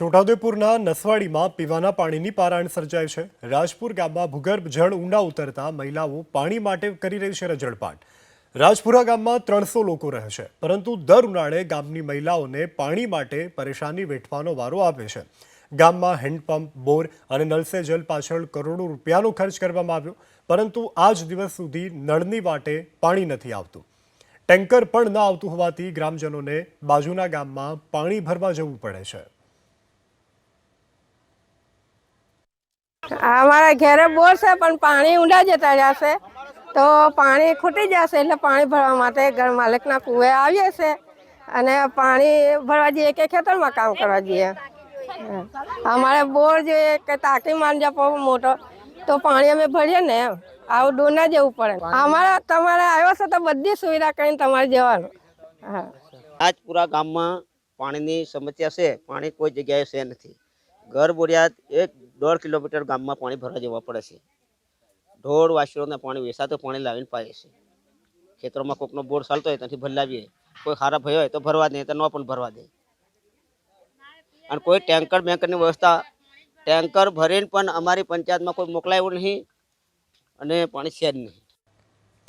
છોટાઉદેપુરના નસવાડીમાં પીવાના પાણીની પારાયણ સર્જાય છે. રાજપુર ગામમાં ભૂગર્ભ જળ ઊંડા ઉતરતા મહિલાઓ પાણી માટે કરી રહી છે રજળપાટ. રાજપુરા ગામમાં ત્રણસો લોકો રહે છે, પરંતુ દર ઉનાળે ગામની મહિલાઓને પાણી માટે પરેશાની વેઠવાનો વારો આવે છે. ગામમાં હેન્ડપંપ, બોર અને નલ જલ પાછળ કરોડો રૂપિયાનો ખર્ચ કરવામાં આવ્યો, પરંતુ આજ દિવસ સુધી નળની વાટે પાણી નથી આવતું. ટેન્કર પણ ન આવતું હોવાથી ગ્રામજનોને બાજુના ગામમાં પાણી ભરવા જવું પડે છે. અમારા ઘરે બોર છે, પણ પાણી ઊંડા જતા જશે. તો પાણી ખૂટી જશે એટલે પાણી ભરવા માટે ઘર માલિકના કુએ આવીએ છે અને પાણી ભરવા જઈએ કે ખેતરમાં કામ કરવા જઈએ. અમારે બોર જોઈએ કે તાકી માંડ્યા પર મોટો, તો પાણી અમે ભરીએ ને એમ. આવું ડોર ના જવું પડે. અમારે, તમારે આવ્યો છે તો બધી સુવિધા કરીને તમારે જવાનું. હા. આજપુરા ગામમાં પાણીની સમસ્યા છે. પાણી કોઈ જગ્યાએ છે નથી. ઘર બોરિયાત એક દોઢ કિલોમીટર ગામમાં પાણી ભરવા જવા પડે છે. ઢોળ વાસીઓને પાણી વેસાતું પાણી લાવીને પાઈએ છે. ખેતરોમાં કોકનો બોર ચાલતો હોય ત્યાંથી ભરલાવીએ. કોઈ સારા ભય હોય તો ભરવા દે તો ન પણ ભરવા દે. અને કોઈ ટેન્કર બેન્કરની વ્યવસ્થા, ટેન્કર ભરીને પણ અમારી પંચાયતમાં કોઈ મોકલાયું નહીં અને પાણી છે જ નહીં.